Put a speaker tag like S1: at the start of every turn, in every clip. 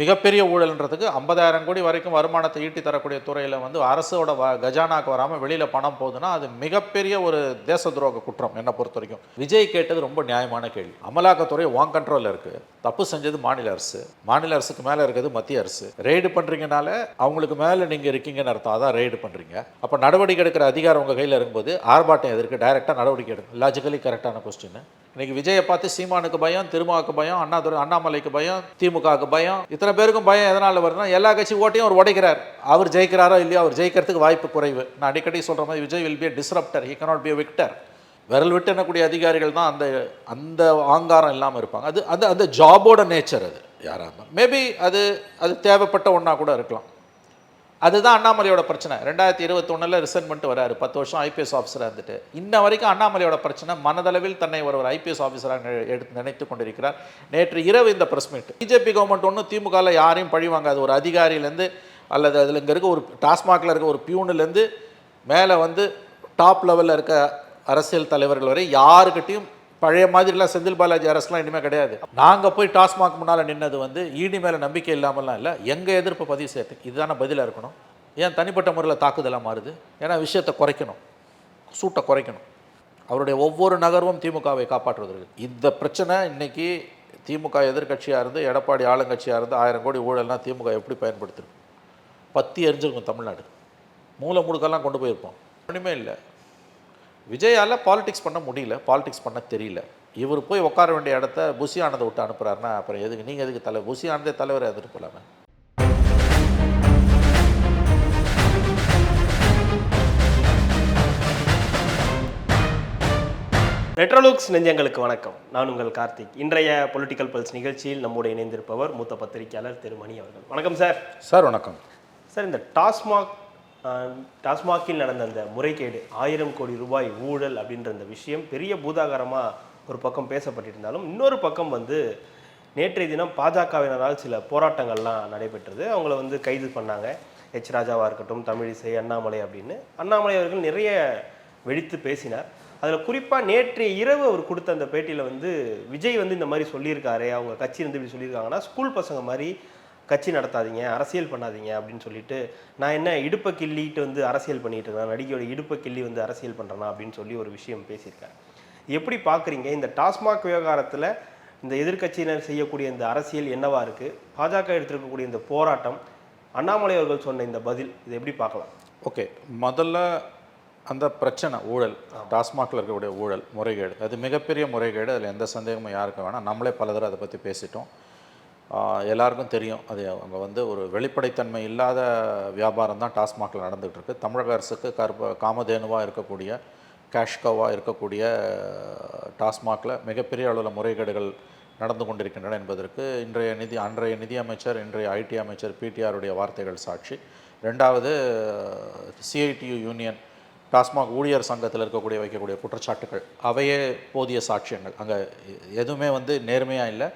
S1: மிகப்பெரிய ஊழல்ன்றதுக்கு ஐம்பதாயிரம் கோடி வரைக்கும் வருமானத்தை ஈட்டி தரக்கூடிய துறையில் வந்து அரசோட வ கஜானாக்கு வராமல் வெளியில் பணம் போகுதுன்னா அது மிகப்பெரிய ஒரு தேச துரோக குற்றம் என்னை பொறுத்த வரைக்கும். விஜய் கேட்டது ரொம்ப நியாயமான கேள்வி. அமலாக்கத்துறை வாங் கண்ட்ரோலில் இருக்குது தப்பு செஞ்சது மாநில அரசு. மாநில அரசுக்கு மேலே இருக்கிறது மத்திய அரசு. ரெய்டு பண்ணுறீங்கனால அவங்களுக்கு மேலே நீங்கள் இருக்கீங்கன்னு அர்த்தம். அதான் ரெய்டு பண்ணுறீங்க அப்போ நடவடிக்கை எடுக்கிற அதிகாரம் உங்கள் கையில் இருக்கும்போது ஆர்ப்பாட்டம் எதிர்க்கு டைரெக்டாக நடவடிக்கை எடுக்கும் லாஜிக்கலி கரெக்டான கொஸ்டின் இன்னைக்கு விஜயை பார்த்து சீமானுக்கு பயம் திருமாவுக்கு பயம் அண்ணாதுரை அண்ணாமலைக்கு பயம் திமுகவுக்கு பயம் இத்தனை பேருக்கும் பயம் எதனால் வருதுன்னா எல்லா கட்சி ஓட்டையும் அவர் உடைக்கிறார். அவர் ஜெயிக்கிறாரோ இல்லையோ அவர் ஜெயிக்கிறதுக்கு வாய்ப்பு குறைவு. நான் அடிக்கடி சொல்கிற மாதிரி Vijay will be disruptor he cannot be a victor விரல் விட்டு எண்ணக்கூடிய அதிகாரிகள் தான் அந்த அந்த ஆங்காரம் இல்லாமல் இருப்பாங்க. அது அந்த அந்த ஜாபோட நேச்சர் அது யாராக இருந்தாலும். மேபி அது அது தேவைப்பட்ட ஒன்றா கூட இருக்கலாம். அதுதான் அண்ணாமலையோட பிரச்சனை. ரெண்டாயிரத்தி இருபத்தொன்னில் ரிசைன் பண்ணிட்டு வராரு. பத்து வருஷம் ஐபிஎஸ் ஆஃபீஸராக இருந்துட்டு. இன்ன வரைக்கும் அண்ணாமலையோட பிரச்சனை மனதளவில் தன்னை ஒரு ஒரு ஐபிஎஸ் ஆஃபீஸராக எடுத்து நினைத்து கொண்டிருக்கிறார். நேற்று இரவு இந்த ப்ரெஸ் மீட் பிஜேபி கவர்மெண்ட் ஒன்றும் திமுகவில் யாரையும் பழி வாங்காது. ஒரு அதிகாரியிலேருந்து அல்லது அதில் இங்கே இருக்க ஒரு டாஸ்மாகில் இருக்க ஒரு பியூன்லேருந்து மேலே வந்து டாப் லெவலில் இருக்க அரசியல் தலைவர்கள் வரை யாருக்கிட்டையும் பழைய மாதிரிலாம் செந்தில் பாலாஜி அரசுலாம் இனிமேல் கிடையாது. நாங்கள் போய் டாஸ்மாக் முன்னால் நின்னது வந்து இடி மேலே நம்பிக்கை இல்லாமல்லாம் இல்லை எங்கள் எதிர்ப்பு பதிவு செய்யறது இதுதானே பதிலாக இருக்கணும். ஏன் தனிப்பட்ட முறையில் தாக்குதலாக மாறுது? ஏன்னா விஷயத்தை குறைக்கணும். சூட்டை குறைக்கணும். அவருடைய ஒவ்வொரு நகர்வும் திமுகவை காப்பாற்றுவதற்கு. இந்த பிரச்சனை இன்னைக்கு திமுக எதிர்க்கட்சியாக இருந்து எடப்பாடி ஆளுங்கட்சியாக இருந்து ஆயிரம் கோடி ஊழல்னால் திமுக எப்படி பயன்படுத்திருக்கும் பத்தி எரிஞ்சிருக்கும் தமிழ்நாடு மூளை முடுக்கெல்லாம் கொண்டு போயிருப்போம். ஒன்றுமே இல்லை. விஜயால் பாலிடிக்ஸ் பண்ண முடியல பாலிடிக்ஸ் பண்ண தெரியல. இவர் போய் உட்கார வேண்டிய இடத்த புசி ஆனதை விட்டு அனுப்புறாருன்னா அப்புறம் எதுக்கு? நீங்கள் எதுக்கு தலை புசி ஆனதே தலைவரை எதிர்ப்பு போலாமே?
S2: ரெட்ரோலுக்ஸ் நெஞ்சங்களுக்கு வணக்கம். நான் உங்கள் கார்த்திக். இன்றைய பொலிட்டிக்கல் பல்ஸ் நிகழ்ச்சியில் நம்முடைய இணைந்திருப்பவர் மூத்த பத்திரிகையாளர் திருமணி அவர்கள். வணக்கம் சார்.
S1: சார் வணக்கம்.
S2: சார் இந்த டாஸ்மாக் டாஸ்மாகில் நடந்த அந்த முறைகேடு ஆயிரம் கோடி ரூபாய் ஊழல் அப்படின்ற அந்த விஷயம் பெரிய பூதாகரமாக ஒரு பக்கம் பேசப்பட்டிருந்தாலும் இன்னொரு பக்கம் வந்து நேற்றைய தினம் பாஜகவினரால் சில போராட்டங்கள்லாம் நடைபெற்றது. அவங்கள வந்து கைது பண்ணாங்க. எச் ராஜாவாக இருக்கட்டும் தமிழிசை அண்ணாமலை அப்படின்னு. அண்ணாமலை அவர்கள் நிறைய வெடித்து பேசினார். அதில் குறிப்பாக நேற்றைய இரவு அவர் கொடுத்த அந்த பேட்டியில் வந்து விஜய் வந்து இந்த மாதிரி சொல்லியிருக்காரு அவங்க கட்சி வந்து இப்படி சொல்லியிருக்காங்கன்னா ஸ்கூல் பசங்க மாதிரி கட்சி நடத்தாதீங்க அரசியல் பண்ணாதீங்க அப்படின்னு சொல்லிட்டு நான் என்ன இடுப்பை கிள்ளிட்டு வந்து அரசியல் பண்ணிட்டு இருக்கேன் நடிகையோட இடுப்பை கிள்ளி வந்து அரசியல் பண்ணுறேனா அப்படின்னு சொல்லி ஒரு விஷயம் பேசியிருக்காரு எப்படி பார்க்குறீங்க? இந்த டாஸ்மாக் விவகாரத்தில் இந்த எதிர்க்கட்சியினர் செய்யக்கூடிய இந்த அரசியல் என்னவா இருக்குது பாஜக எடுத்திருக்கக்கூடிய இந்த போராட்டம் அண்ணாமலை அவர்கள் சொன்ன இந்த பதில் இதை எப்படி பார்க்கலாம்?
S1: ஓகே முதல்ல அந்த பிரச்சனை ஊழல் டாஸ்மாகில் இருக்கக்கூடிய ஊழல் முறைகேடு அது மிகப்பெரிய முறைகேடு அதில் எந்த சந்தேகமும் யாருக்கும் வேணாம். நம்மளே பல தடவை அதை பற்றி பேசிட்டோம். எல்லாருக்கும் தெரியும். அது அங்கே வந்து ஒரு வெளிப்படைத்தன்மை இல்லாத வியாபாரம் தான் டாஸ்மாகில் நடந்துகிட்ருக்கு. தமிழக அரசுக்கு கர்ப்ப காமதேனுவாக இருக்கக்கூடிய கேஷ்கோவாக இருக்கக்கூடிய டாஸ்மாகில் மிகப்பெரிய அளவில் முறைகேடுகள் நடந்து கொண்டிருக்கின்றன என்பதற்கு இன்றைய நிதி அன்றைய நிதியமைச்சர் இன்றைய ஐடி அமைச்சர் பிடிஆருடைய வார்த்தைகள் சாட்சி. ரெண்டாவது சிஐடியு யூனியன் டாஸ்மாக் ஊழியர் சங்கத்தில் இருக்கக்கூடிய வைக்கக்கூடிய குற்றச்சாட்டுகள் அவையே போதிய சாட்சியங்கள். அங்கே எதுவுமே வந்து நேர்மையாக இல்லை.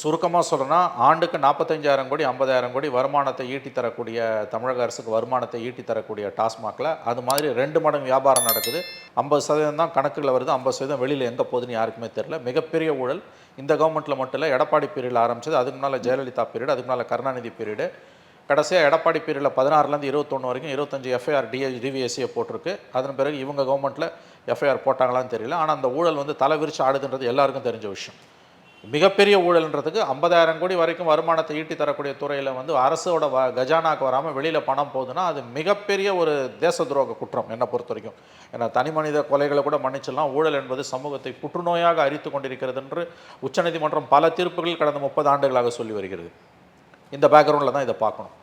S1: சுருக்கமாக சொல்கிறேன்னா ஆண்டுக்கு நாற்பத்தஞ்சாயிரம் கோடி ஐம்பதாயிரம் கோடி வருமானத்தை ஈட்டி தரக்கூடிய தமிழக அரசுக்கு வருமானத்தை ஈட்டி தரக்கூடிய டாஸ்மாகில் அது மாதிரி ரெண்டு மடங்கு வியாபாரம் நடக்குது. ஐம்பது சதவீதம் தான் கணக்குல வருது ஐம்பது சதவீதம் வெளியில் எங்கே போகுதுன்னு யாருக்குமே தெரில மிகப்பெரிய ஊழல். இந்த கவர்மெண்ட்டில் மட்டும் இல்லை எடப்பாடி பீரியடில் ஆரம்பிச்சது அதுக்கு முன்னால் ஜெயலலிதா பீரியட் அதுக்கு முன்னால் கருணாநிதி பீரியடு. கடைசியாக எடப்பாடி பீரியடில் பதினாறுலேருந்து இருபத்தொன்று வரைக்கும் இருபத்தஞ்சி எஃப்ஐஆர் டிஏ டிவிஎஸ்சியை போட்டிருக்கு. அதன் பிறகு இவங்க கவர்மெண்ட்டில் எஃப்ஐஆர் போட்டாங்களான்னு தெரியல. ஆனால் அந்த ஊழல் வந்து தலை விரிச்சு ஆடுதுன்றது எல்லாருக்கும் தெரிஞ்ச விஷயம். மிகப்பெரிய ஊழல்ன்றதுக்கு ஐம்பதாயிரம் கோடி வரைக்கும் வருமானத்தை ஈட்டி தரக்கூடிய துறையில் வந்து அரசோட வ கஜானாக்கு வராமல் வெளியில் பணம் போகுதுன்னா அது மிகப்பெரிய ஒரு தேச துரோக குற்றம் என்னை பொறுத்த வரைக்கும். ஏன்னா தனி மனித கொலைகளை கூட மன்னிச்சிடலாம். ஊழல் என்பது சமூகத்தை புற்றுநோயாக அரித்து கொண்டிருக்கிறது என்று உச்சநீதிமன்றம் பல தீர்ப்புகள் கடந்த முப்பது ஆண்டுகளாக சொல்லி வருகிறது. இந்த பேக்ரவுண்டில் தான் இதை பார்க்கணும்.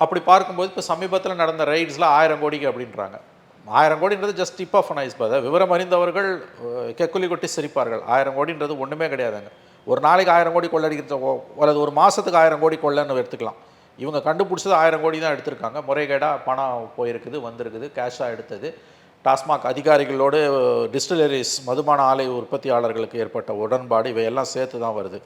S1: அப்படி பார்க்கும்போது இப்போ சமீபத்தில் நடந்த ரைட்ஸில் ஆயிரம் கோடிக்கு அப்படின்றாங்க. ஆயிரம் கோடின்றது just tip of an iceberg விவரம் அறிந்தவர்கள் கெக்குலி கொட்டி சிரிப்பார்கள். ஆயிரம் கோடின்றது ஒன்றுமே கிடையாதுங்க. ஒரு நாளைக்கு ஆயிரம் கோடி கொள்ளடிக்கிறதோ அல்லது ஒரு மாதத்துக்கு ஆயிரம் கோடி கொள்ளன்னு எடுத்துக்கலாம். இவங்க கண்டுபிடிச்சது ஆயிரம் கோடி தான் எடுத்திருக்காங்க. முறைகேடாக பணம் போயிருக்குது வந்திருக்குது கேஷாக எடுத்தது. டாஸ்மாக் அதிகாரிகளோடு டிஸ்டிலரிஸ் மதுபான ஆலை உற்பத்தியாளர்களுக்கு ஏற்பட்ட உடன்பாடு இவையெல்லாம் சேர்த்து தான் வருது.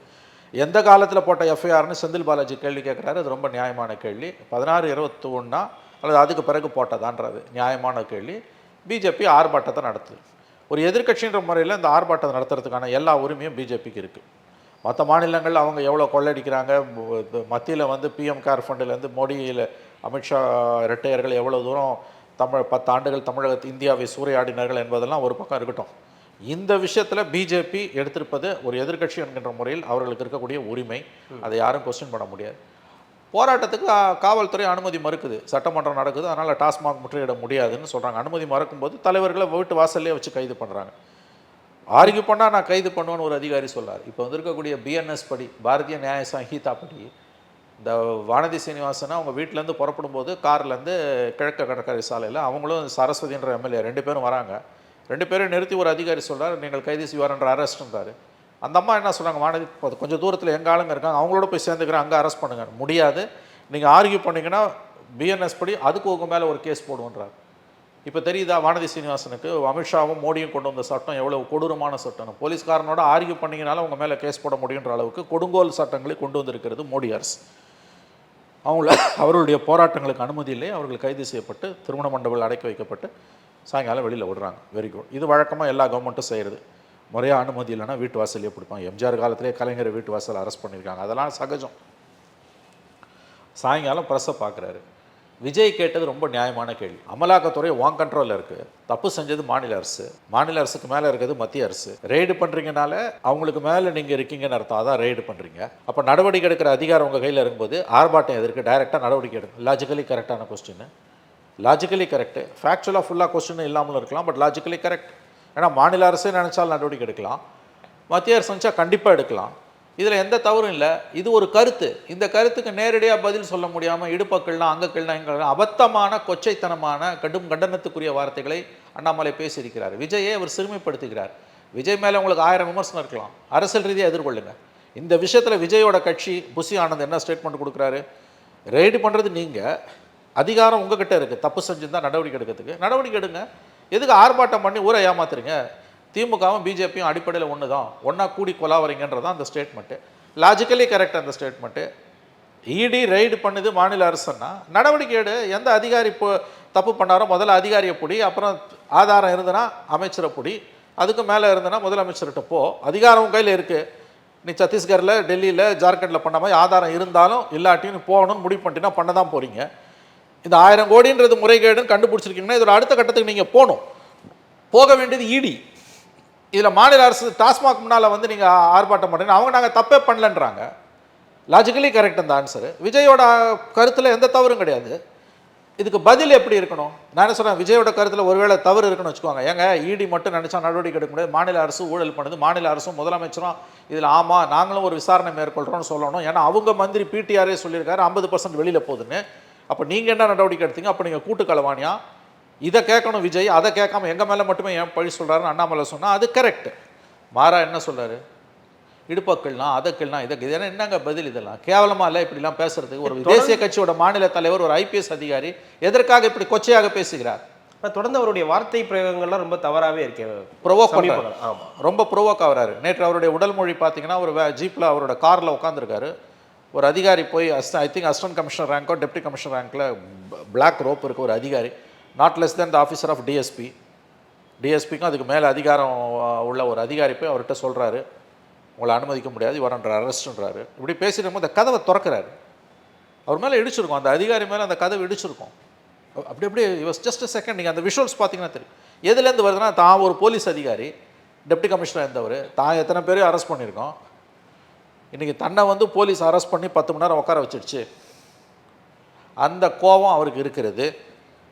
S1: எந்த காலத்தில் போட்ட எஃப்ஐஆர்னு செந்தில் பாலாஜி கேள்வி கேட்குறாரு. அது ரொம்ப நியாயமான கேள்வி. பதினாறு இருபத்தி ஒன்றா அல்லது அதுக்கு பிறகு போட்டதான்றது நியாயமான கேள்வி. பிஜேபி ஆர்ப்பாட்டத்தை நடத்துது. ஒரு எதிர்க்கட்சின்ற முறையில் இந்த ஆர்ப்பாட்டத்தை நடத்துறதுக்கான எல்லா உரிமையும் பிஜேபிக்கு இருக்குது மற்ற மாநிலங்கள் அவங்க எவ்வளோ கொள்ளடிக்கிறாங்க? மத்தியில் வந்து பிஎம் கேர் ஃபண்டிலேருந்து மோடியில் அமித்ஷா இரட்டையர்கள் எவ்வளோ தூரம் தமிழ் பத்து ஆண்டுகள் தமிழகத்து இந்தியாவை சூறையாடினார்கள் என்பதெல்லாம் ஒரு பக்கம் இருக்கட்டும். இந்த விஷயத்தில் பிஜேபி எடுத்திருப்பது ஒரு எதிர்க்கட்சி என்கின்ற முறையில் அவர்களுக்கு இருக்கக்கூடிய உரிமை. அதை யாரும் கொஸ்டின் பண்ண முடியாது. போராட்டத்துக்கு காவல்துறை அனுமதி மறுக்குது. சட்டமன்றம் நடக்குது. அதனால் டாஸ்மாக் முற்றுகையிட முடியாதுன்னு சொல்கிறாங்க அனுமதி மறுக்கும்போது தலைவர்களை வீட்டு வாசல்லே வச்சு கைது பண்ணுறாங்க ஆர்கியூ பண்ணால் நான் கைது பண்ணுவேன்னு ஒரு அதிகாரி சொல்லார். இப்போ வந்திருக்கக்கூடிய பிஎன்எஸ் படி பாரதிய நியாய சங்கீதா படி இந்த வானதி சீனிவாசனை அவங்க வீட்டிலேருந்து புறப்படும் போது கார்லேருந்து கிழக்கு கடற்கரை சாலையில் அவங்களும் சரஸ்வதின்ற எம்எல்ஏ ரெண்டு பேரும் வராங்க. ரெண்டு பேரும் நிறுத்தி ஒரு அதிகாரி சொல்றார் நீங்கள் கைது செய்வார்ன்ற அரெஸ்ட்ன்றாரு அந்த அம்மா என்ன சொன்னாங்க வானதி கொஞ்சம் தூரத்தில் எங்கள் ஆளுங்க இருக்காங்க அவங்களோட போய் சேர்ந்துக்கிறேன் அங்கே அரெஸ்ட் பண்ணுங்க. முடியாது. நீங்கள் ஆர்கியூ பண்ணிங்கன்னா பிஎன்எஸ் படி அதுக்கு உங்கள் மேலே ஒரு கேஸ் போடுவோன்றார். இப்போ தெரியுதா வானதி சீனிவாசனுக்கு அமித்ஷாவும் மோடியும் கொண்டு வந்த சட்டம் எவ்வளோ கொடூரமான சட்டம். போலீஸ்காரனோட ஆர்கியூ பண்ணிங்கனால உங்கள் மேலே கேஸ் போட முடியுன்ற அளவுக்கு கொடுங்கோல் சட்டங்களை கொண்டு வந்திருக்கிறது மோடி அரசு. அவங்கள அவர்களுடைய போராட்டங்களுக்கு அனுமதி இல்லை. அவர்கள் கைது செய்யப்பட்டு திருமண மண்டபத்தில் அடக்கி வைக்கப்பட்டு சாயங்காலம் வெளியில் விடுறாங்க. வெரி குட் இது வழக்கமாக எல்லா கவர்மெண்ட்டும் செய்கிறது முறையாக அனுமதி இல்லைன்னா வீட்டு வாசலே பிடிப்பாங்க. எம்ஜிஆர் காலத்திலே கலைஞரை வீட்டு வாசல் அரெஸ்ட் பண்ணியிருக்காங்க அதெல்லாம் சகஜம். சாயங்காலம் ப்ரெஸ்ஸை பார்க்குறாரு விஜய் கேட்டது ரொம்ப நியாயமான கேள்வி. அமலாக்கத்துறை வாங் கண்ட்ரோலில் இருக்குது தப்பு செஞ்சது மாநில அரசு. மாநில அரசுக்கு மேலே இருக்கிறது மத்திய அரசு. ரெய்டு பண்ணுறீங்கனால அவங்களுக்கு மேலே நீங்கள் இருக்கீங்கன்னு அர்த்தம். அதான் ரெய்டு பண்ணுறீங்க அப்போ நடவடிக்கை எடுக்கிற அதிகாரம் உங்கள் கையில் இருக்கும்போது ஆர்ப்பாட்டம் எதற்கு டைரெக்டாக நடவடிக்கை எடுக்கும் லாஜிக்கலி கரெக்டான கொஸ்டின் லாஜிக்கலி கரெக்டு ஃபேக்சுவலாக ஃபுல்லாக கொஸ்டின் இல்லாமலும் இருக்கலாம் பட் லாஜிக்கலி கரெக்ட் ஏன்னா மாநில அரசே நினச்சால் நடவடிக்கை எடுக்கலாம். மத்திய அரசு நினச்சா கண்டிப்பாக எடுக்கலாம். இதில் எந்த தவறும் இல்லை. இது ஒரு கருத்து. இந்த கருத்துக்கு நேரடியாக பதில் சொல்ல முடியாமல் இடுப்பக்கள்னா அங்கக்கள்னா இங்கே அபத்தமான கொச்சைத்தனமான கடும் கண்டனத்துக்குரிய வார்த்தைகளை அண்ணாமலை பேசியிருக்கிறார். விஜயை அவர் சிறுமைப்படுத்துகிறார். விஜய் மேலே உங்களுக்கு ஆயிரம் விமர்சனம் இருக்கலாம். அரசியல் ரீதியாக எதிர்கொள்ளுங்க. இந்த விஷயத்தில் விஜயோட கட்சி புசி ஆனந்த் என்ன ஸ்டேட்மெண்ட் கொடுக்குறாரு? ரெய்டு பண்ணுறது நீங்கள் அதிகாரம் உங்ககிட்ட இருக்குது தப்பு செஞ்சுருந்தால் நடவடிக்கை எடுக்கிறதுக்கு. நடவடிக்கை எடுங்க. எதுக்கு ஆர்ப்பாட்டம் பண்ணி ஊரை ஏமாத்துறீங்க? திமுகவும் பிஜேபியும் அடிப்படையில் ஒன்று தான் ஒன்றா கூடி கொலாவறீங்கன்றது தான் அந்த ஸ்டேட்மெண்ட்டு லாஜிக்கலி கரெக்ட் அந்த ஸ்டேட்மெண்ட்டு இடி ரைடு பண்ணுது மாநில அரசுன்னா நடவடிக்கை எடு. எந்த அதிகாரி இப்போ தப்பு பண்ணாரோ முதல்ல அதிகாரியை பிடி அப்புறம் ஆதாரம் இருந்ததுன்னா அமைச்சரை பிடி. அதுக்கு மேலே இருந்ததுன்னா முதலமைச்சர்கிட்ட போ. அதிகாரம் கையில் இருக்குது நீ சத்தீஸ்கரில் டெல்லியில் ஜார்க்கண்டில் பண்ண மாதிரி ஆதாரம் இருந்தாலும் இல்லாட்டியும் போகணும்னு முடிவு பண்ணிட்டீங்கன்னா பண்ண தான் போகிறீங்க இந்த ஆயிரம் கோடின்றது முறைகேடுன்னு கண்டுபிடிச்சிருக்கீங்கன்னா இதோட அடுத்த கட்டத்துக்கு நீங்கள் போகணும். போக வேண்டியது இடி. இதில் மாநில அரசு டாஸ்மாக் முன்னால் வந்து நீங்கள் ஆர்ப்பாட்டம் பண்ணுறீங்க. அவங்க நாங்கள் தப்பே பண்ணலன்றாங்க. லாஜிக்கலி கரெக்ட் அந்த ஆன்சரு விஜயோட கருத்தில் எந்த தவறும் கிடையாது. இதுக்கு பதில் எப்படி இருக்கணும்? நான் என்ன சொல்கிறேன் விஜயோட கருத்தில் ஒருவேளை தவறு இருக்குன்னு வச்சுக்கோங்க. ஏங்க இடி மட்டும் நினச்சா நடவடிக்கை எடுக்க முடியாது. மாநில அரசு ஊழல் பண்ணுது. மாநில அரசும் முதலமைச்சரும் இதில் ஆமாம் நாங்களும் ஒரு விசாரணை மேற்கொள்கிறோம்னு சொல்லணும். ஏன்னா அவங்க மந்திரி பிடிஆரே சொல்லியிருக்காரு. ஐம்பது பர்சன்ட் வெளியில் போகுதுன்னு. அப்போ நீங்கள் என்ன நடவடிக்கை எடுத்தீங்க? அப்போ நீங்கள் கூட்டு களவாணியா? இதை கேட்கணும் விஜய் அதை கேட்காம எங்கள் மேலே மட்டுமே ஏன் பழி சொல்கிறாருன்னு அண்ணாமலை சொன்னால் அது கரெக்ட் மாறா என்ன சொல்றாரு? இடுப்பக்கள்னா அதக்கள்னா இதுக்கு இதெல்லாம் என்னங்க பதில் இதெல்லாம்? கேவலமா இல்லை இப்படிலாம் பேசுறதுக்கு. ஒரு தேசிய கட்சியோட மாநில தலைவர் ஒரு ஐபிஎஸ் அதிகாரி எதற்காக இப்படி கொச்சையாக பேசுகிறார்?
S2: தொடர்ந்து அவருடைய வார்த்தை பிரயோகங்கள்லாம் ரொம்ப தவறாவே இருக்கு.
S1: ப்ரொவோக் பண்ணுறாரு
S2: காலம். ஆமா.
S1: ரொம்ப ப்ரொவோக் ஆகுறாரு. நேற்று அவருடைய உடல் மொழி பார்த்தீங்கன்னா ஒரு ஜீப்பில் அவரோட காரில் உட்காந்துருக்காரு ஒரு அதிகாரி போய் அஸ்ட் ஐ திங்க் அசிஸ்டன்ட் கமிஷனர் ரேங்கோ டெப்டி கமிஷனர் ரேங்க்கில் பிளாக் ரோப் இருக்க ஒரு அதிகாரி. Not less than the officer of DSP டிஎஸ்பிக்கும் அதுக்கு மேலே அதிகாரம் உள்ள ஒரு அதிகாரி போய் அவர்கிட்ட சொல்கிறாரு உங்களை அனுமதிக்க முடியாது இவரன்ற அரெஸ்ட்ன்றாரு இப்படி பேசிட்டு போது அந்த கதவை திறக்கிறாரு. அவர் மேலே இடிச்சிருக்கோம். அந்த அதிகாரி மேலே அந்த கதவை இடிச்சிருக்கோம். அப்படி அப்படி அப்படியே ஜஸ்ட் செகண்ட் நீங்கள் அந்த விஷுவல்ஸ் பார்த்தீங்கன்னா தெரியும். எதுலேருந்து வருதுன்னா தான் ஒரு போலீஸ் அதிகாரி டெப்டி கமிஷனர் இருந்தவர். தான் எத்தனை பேரையும் அரெஸ்ட் பண்ணியிருக்கோம். இன்றைக்கி தன்னை வந்து போலீஸ் அரெஸ்ட் பண்ணி பத்து மணி நேரம் உட்கார வச்சிடுச்சு. அந்த கோபம் அவருக்கு இருக்கிறது.